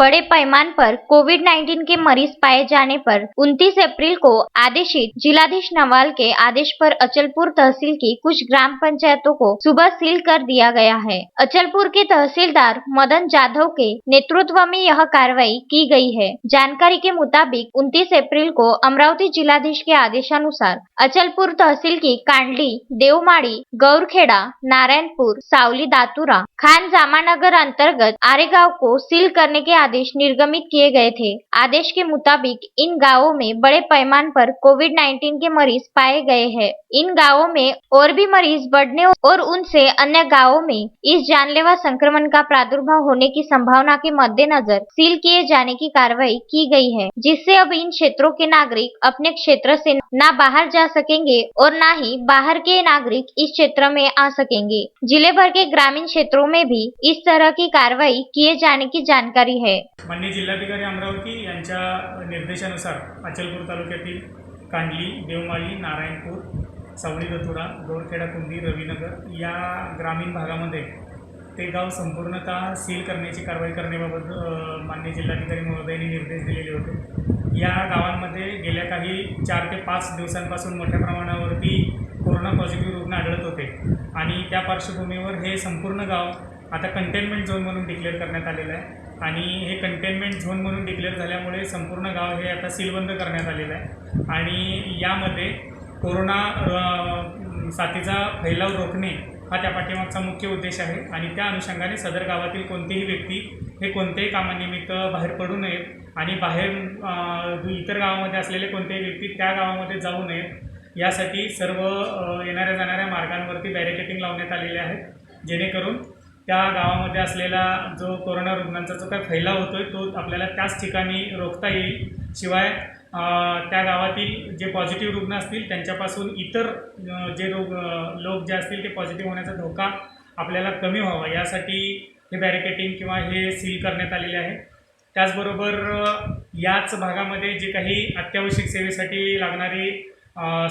बड़े पैमान पर कोविड 19 के मरीज़ पाए जाने पर 29 अप्रैल को आदेशित जिलाधीश नवाल के आदेश पर अचलपुर तहसील की कुछ ग्राम पंचायतों को सुबह सील कर दिया गया है। अचलपुर के तहसीलदार मदन जाधव के नेतृत्व में यह कार्रवाई की गई है। जानकारी के मुताबिक 29 अप्रैल को अमरावती जिलाधीश के आदेशानुसार अचलपुर तहसील की कांडली, देवमाड़ी, गौरखेड़ा, नारायणपुर, सावली, दातुरा, खान जामानगर अंतर्गत आरेगांव को सील करने के आदेश निर्गमित किए गए थे। आदेश के मुताबिक, इन गाँवों में बड़े पैमान पर कोविड 19 के मरीज़ पाए गए हैं। इन गाँवों में और भी मरीज़ बढ़ने और उनसे अन्य गाँवों में इस जानलेवा संक्रमण का प्रादुर्भाव होने की संभावना के मद्देनजर सील किए जाने की कार्रवाई की गई है, जिससे अब इन क्षेत्रों के नागरिक अपने क्षेत्र से ना बाहर जा सकेंगे और ना ही बाहर के नागरिक इस क्षेत्र में आ सकेंगे। ज़िले भर के ग्रामीण क्षेत्रों में भी इस तरह की कार्रवाई किए जाने की जानकारी है। माननीय जिल्हाधिकारी अमरावती यांच्या निर्देशानुसार अचलपूर तालुक्यातील कांडली देवमाळी नारायणपूर सावळी दतुरा गोरखेडा कुंदी रवीनगर या ग्रामीण भागामध्ये ते गाव संपूर्णतः सील करण्याची कारवाई करण्याबाबत मान्य माननीय जिल्हाधिकारी महोदयांनी निर्देश दिलेले होते. या गावांमध्ये गेल्या काही चार ते पाच दिवसांपासून मोठ्या प्रमाणावरती कोरोना पॉझिटिव्ह रुग्ण आढळत होते आणि त्या पार्श्वभूमीवर हे संपूर्ण गाव आता कंटेनमेंट झोन म्हणून डिक्लेअर करण्यात आलेलं आहे. आणि हे कंटेनमेंट झोन म्हणून डिक्लेअर झाल्यामुळे संपूर्ण गाव हे आता सीलबंद करण्यात आलेलं आहे. आणि यामध्ये कोरोना साथीचा फैलाव रोखणे हा त्या पाठीमागचा मुख्य उद्देश आहे. आणि त्या अनुषंगाने सदर गावातील कोणतीही व्यक्ती हे कोणत्याही कामानिमित्त बाहेर पडू नयेत आणि बाहेर इतर गावामध्ये असलेले कोणतेही व्यक्ती त्या गावामध्ये जाऊ नयेत यासाठी सर्व येणाऱ्या जाणाऱ्या मार्गांवरती बॅरिकेटिंग लावण्यात आलेले आहेत. जेणेकरून त्या गावामध्ये असलेला जो कोरोना रुग्णांचा जो काही फैलाव होतो आहे तो आपल्याला त्याच ठिकाणी रोखता येईल. शिवाय त्या गावातील जे पॉझिटिव्ह रुग्ण असतील त्यांच्यापासून इतर जे रोग लोक जे असतील ते पॉझिटिव्ह होण्याचा धोका आपल्याला कमी व्हावा. यासाठी हे बॅरिकेटिंग किंवा हे सील करण्यात आलेले आहे. त्याचबरोबर याच भागामध्ये जे काही अत्यावश्यक सेवेसाठी लागणारी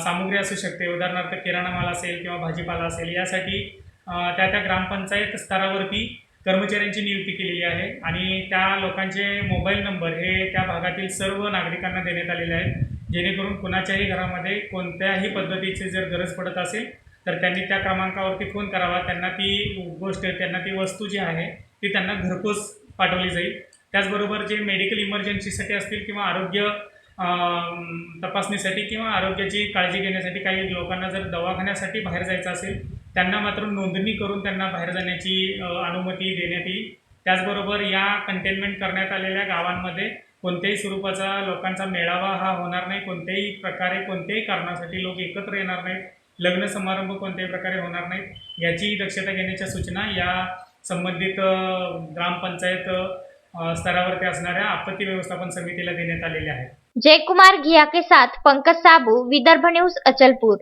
सामुग्री असू शकते. उदाहरणार्थ किराणा माल असेल किंवा भाजीपाला असेल यासाठी त्या त्या ग्रामपंचायत स्तरावरती कर्मचाऱ्यांची नियुक्ती केलेली आहे आणि त्या लोकांचे मोबाईल नंबर हे त्या भागातील सर्व नागरिकांना देण्यात आलेले आहेत. जेणेकरून कुणाच्याही घरामध्ये कोणत्याही पद्धतीची जर गरज पडत असेल तर त्यांनी त्या क्रमांकावरती फोन करावा. त्यांना ती गोष्ट त्यांना ती वस्तू जी आहे ती त्यांना घरपोच पाठवली जाईल. त्याचबरोबर जे मेडिकल इमर्जन्सीसाठी असतील किंवा आरोग्य तपासणीसाठी किंवा आरोग्याची काळजी घेण्यासाठी काही लोकांना जर दवाखान्यासाठी बाहेर जायचं असेल त्यांना मात्र नोंदणी करून त्यांना बाहेर जाण्याची अनुमती देण्यात येईल. त्याचबरोबर या कंटेनमेंट करण्यात आलेल्या गावांमध्ये कोणत्याही स्वरूपाचा लोकांचा मेळावा हा होणार नाही. कोणत्याही प्रकारे कोणत्याही कारणासाठी लोक एकत्र येणार नाहीत. लग्न समारंभ कोणत्याही प्रकारे होणार नाहीत. याची दक्षता घेण्याच्या सूचना या संबंधित ग्रामपंचायत स्तरावरती असणाऱ्या आपत्ती व्यवस्थापन समितीला देण्यात आलेल्या आहेत. जय कुमार घिया के साथ पंकज साबू विदर्भ न्यूज अचलपूर.